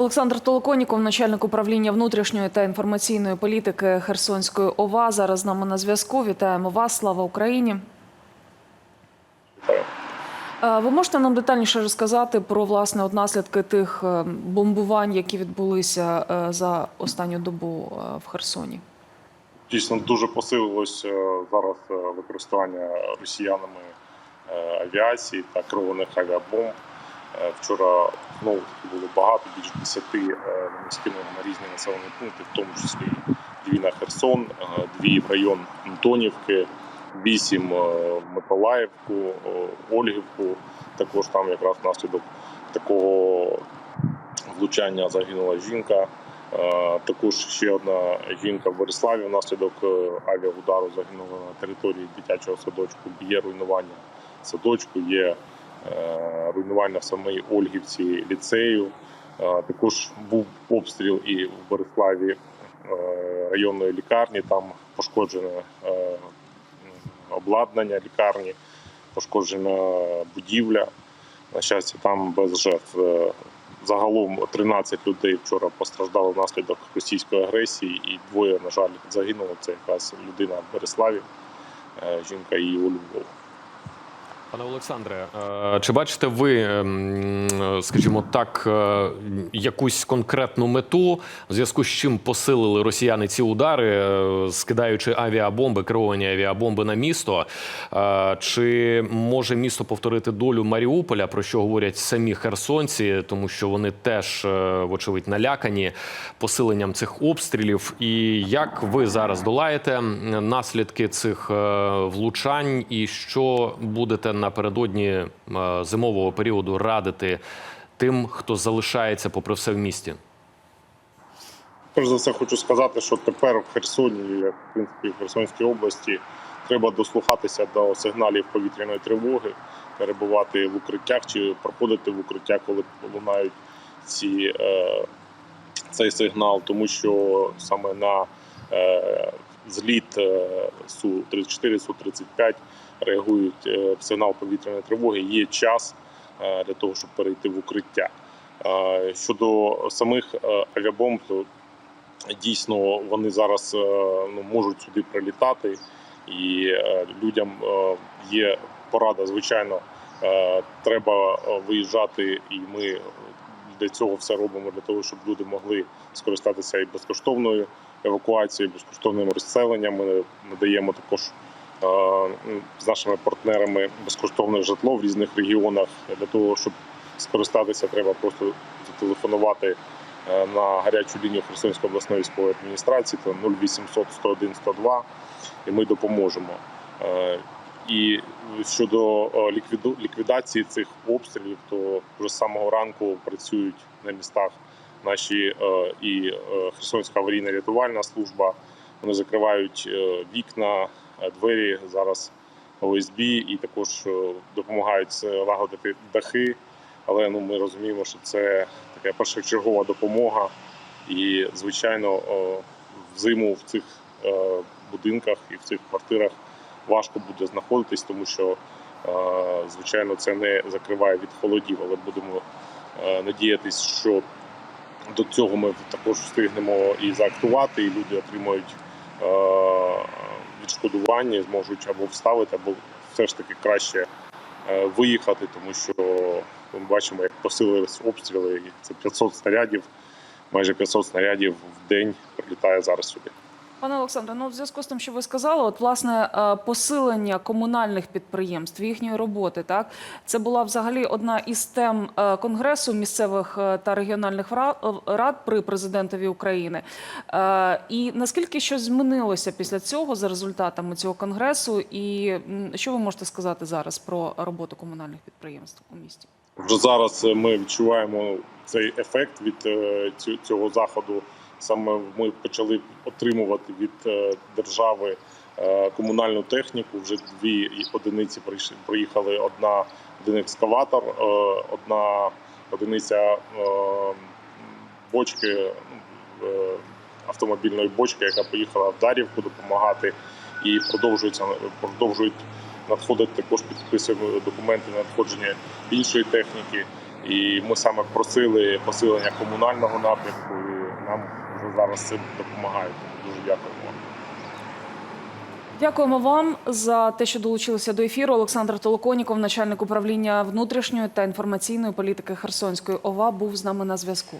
Олександр Толоконіков, начальник управління внутрішньої та інформаційної політики Херсонської ОВА, зараз з нами на зв'язку. Вітаємо вас. Слава Україні. Е, Ви можете нам детальніше розказати про власне от наслідки тих е, бомбувань, які відбулися е, за останню добу в Херсоні? Дійсно дуже посилилось зараз використання росіянами авіації та керованих авіабомб. Е, Вчора знову було багато, більше 10 е, вони скинули на різні населені пункти, в тому числі дві на Херсон, е, дві в район Антонівки, вісім в Миколаївку, Ольгівку. Також там якраз внаслідок такого влучання загинула жінка. Також ще одна жінка в Бориславі внаслідок авіаудару загинула на території дитячого садочку. Є руйнування садочку, є руйнування в Ольгівці ліцею. Е, Також був обстріл і в Бориславі е, районної лікарні. Там пошкоджене е, обладнання лікарні, пошкоджена будівля. На щастя, там без жертв. Е, Загалом 13 людей вчора постраждали внаслідок російської агресії, і двоє, на жаль, загинуло. Це якась людина в Береславі, е, жінка і у Львові. Пане Олександре, е, чи бачите ви, ем, скажімо так, е, якусь конкретну мету, в зв'язку з чим посилили росіяни ці удари, е, скидаючи авіабомби, керовані авіабомби на місто? Чи може місто повторити долю Маріуполя, про що говорять самі херсонці, тому що вони теж, вочевидь, налякані посиленням цих обстрілів? І як ви зараз долаєте наслідки цих влучань, і що будете напередодні е, зимового періоду радити тим, хто залишається попри все в місті? Перш за все, хочу сказати, що тепер в Херсоні, в принципі в Херсонській області, треба дослухатися до сигналів повітряної тривоги, перебувати в укриттях чи проходити в укриття, коли лунають ці, е, цей сигнал, тому що саме на е, зліт е, Су-34, Су-35 реагують е, в сигнал повітряної тривоги. Є час е, для того, щоб перейти в укриття. Е, Щодо самих авіабомб, то дійсно вони зараз ну, можуть сюди прилітати, і людям є порада. Звичайно, треба виїжджати, і ми для цього все робимо для того, щоб люди могли скористатися і безкоштовною евакуацією, безкоштовним розселенням. Ми надаємо також з нашими партнерами безкоштовне житло в різних регіонах. Для того, щоб скористатися, треба просто зателефонувати е, на гарячу лінію Херсонської обласної військової адміністрації, це 0800 101 102, і ми допоможемо. Е, І щодо е, ліквідації цих обстрілів, то вже з самого ранку працюють на містах наші і Херсонська аварійна рятувальна служба. Вони закривають вікна, двері зараз ОСБ і також е, допомагають е, лагодити дахи. Але ну ми розуміємо, що це така першочергова допомога. І, звичайно, е, взиму в цих е, будинках і в цих квартирах важко буде знаходитись, тому що, е, звичайно, це не закриває від холодів, але будемо е, надіятись, що до цього ми також встигнемо і заактувати, і люди отримають е, відшкодування, зможуть або вставити, або все ж таки краще е, виїхати, тому що ми бачимо, як посилились обстріли. Це 500 снарядів, майже 500 снарядів в день прилітає зараз сюди. Пане Олександре, ну в зв'язку з тим, що ви сказали, от власне е, посилення комунальних підприємств, їхньої роботи, так це була взагалі одна із тем е, конгресу місцевих е, та регіональних рад при президентові України. І наскільки щось змінилося після цього за результатами цього конгресу, і що ви можете сказати зараз про роботу комунальних підприємств у місті? Вже зараз ми відчуваємо цей ефект від цього заходу. Саме ми почали отримувати від е, держави е, комунальну техніку. Вже дві одиниці прийшли. Приїхали одна один екскаватор, е, одна одиниця бочки автомобільної бочки, яка поїхала в Дарівку допомагати, і продовжується продовжують надходити також підписуємо документи на надходження іншої техніки. І ми саме просили посилення комунального напрямку, і нам зараз цим допомагають. Дуже дякуємо. Дякуємо вам за те, що долучилися до ефіру. Олександр Толоконіков, начальник управління внутрішньої та інформаційної політики Херсонської ОВА, був з нами на зв'язку.